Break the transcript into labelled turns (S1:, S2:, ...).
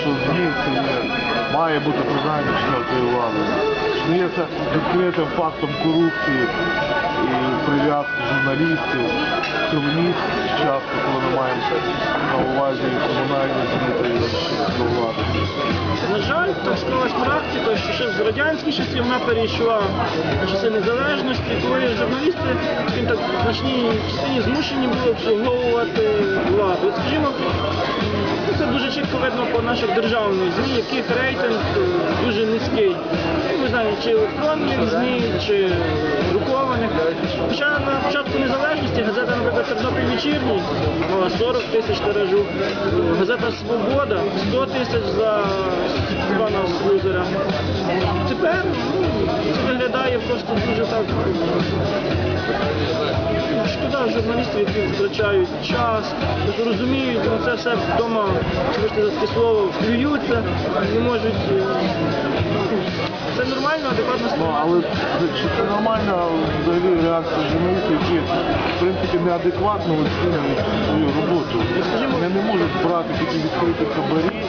S1: що ЗМІ має бути признання четвертої влади. Що є це відкритим фактом корупції і прив'язки журналістів, силоміст часто, коли ми маємо на увазі комунальні ЗМІ та до влади.
S2: На жаль, так склалась практика, що ще з радянських часів вона перейшла на часи незалежності, коли журналісти в значній частині змушені були обслуговувати владу. Скажімо, видно по наших державних ЗМІ, яких рейтинг е, дуже низький. Не знаю, чи електронних ЗМІ, чи друкованих. Хоча на початку незалежності газета, наприклад, Тернопіль вечірній мала 40 тисяч тиражу, газета Свобода 100 тисяч за пана Слузера. Тепер ну, це виглядає просто дуже так. Ну, Шкода які втрачають час, тобто розуміють, ну це все вдома, вибачте за таке слово, плюються, не можуть. е, Це нормально, адекватна
S1: Ну,
S2: ситуація.
S1: але чи це нормальна взагалі реакція журналістів, які в принципі неадекватно оцінюють свою роботу? Вони не можуть брати такі відкриті хабарі,